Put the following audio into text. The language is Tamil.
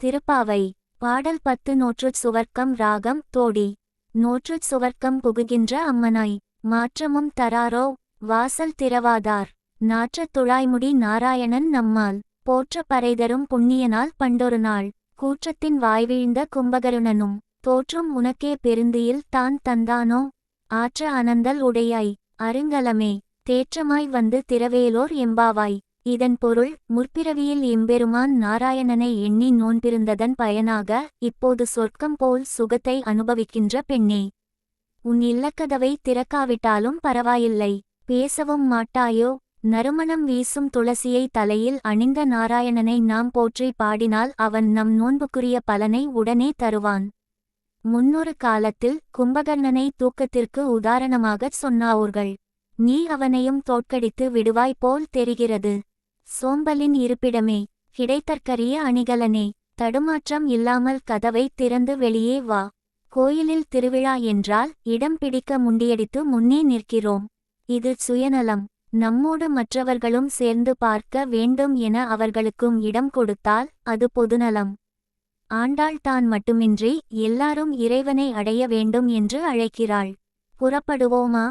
திருப்பாவை பாடல் பத்து நோற்றுச் சுவர்க்கம் ராகம் தோடி நோற்றுச் சுவர்க்கம் புகுகின்ற அம்மனாய் மாற்றமும் தராரோ வாசல் திறவாதார் நாற்றத் துழாய்முடி நாராயணன் நம்மால் போற்ற பறைதரும் புண்ணியனால் பண்டொரு நாள் கூற்றத்தின் வாய்வீழ்ந்த கும்பகருணனும் தோற்றும் உனக்கே பெருந்தியில் தான் தந்தானோ ஆற்ற அனந்தல் உடையாய் அருங்கலமே தேற்றமாய் வந்து திரவேலோர் எம்பாவாய் இதன் பொருள் முற்பிறவியில் எம்பெருமான் நாராயணனை எண்ணி நோன்பிருந்ததன் பயனாக இப்போது சொர்க்கம் போல் சுகத்தை அனுபவிக்கின்ற பெண்ணே. உன் இல்லக்கதவை திறக்காவிட்டாலும் பரவாயில்லை. பேசவும் மாட்டாயோ? நறுமணம் வீசும் துளசியை தலையில் அணிந்த நாராயணனை நாம் போற்றி பாடினால் அவன் நம் நோன்புக்குரிய பலனை உடனே தருவான். முன்னொரு காலத்தில் கும்பகர்ணனை தூக்கத்திற்கு உதாரணமாகச் சொன்னாவோர்கள் நீ அவனையும் தோற்கடித்து விடுவாய் போல் தெரிகிறது. சோம்பலின் இருப்பிடமே கிடைத்தற்கரிய அணிகலனே தடுமாற்றம் இல்லாமல் கதவை திறந்து வெளியே வா. கோயிலில் திருவிழா என்றால் இடம் பிடிக்க முண்டியடித்து முன்னே நிற்கிறோம். இது சுயநலம். நம்மோடு மற்றவர்களும் சேர்ந்து பார்க்க வேண்டும் என அவர்களுக்கும் இடம் கொடுத்தால் அது பொதுநலம். ஆண்டாள் தான் மட்டுமின்றி எல்லாரும் இறைவனை அடைய வேண்டும் என்று அழைக்கிறாள். புறப்படுவோமா?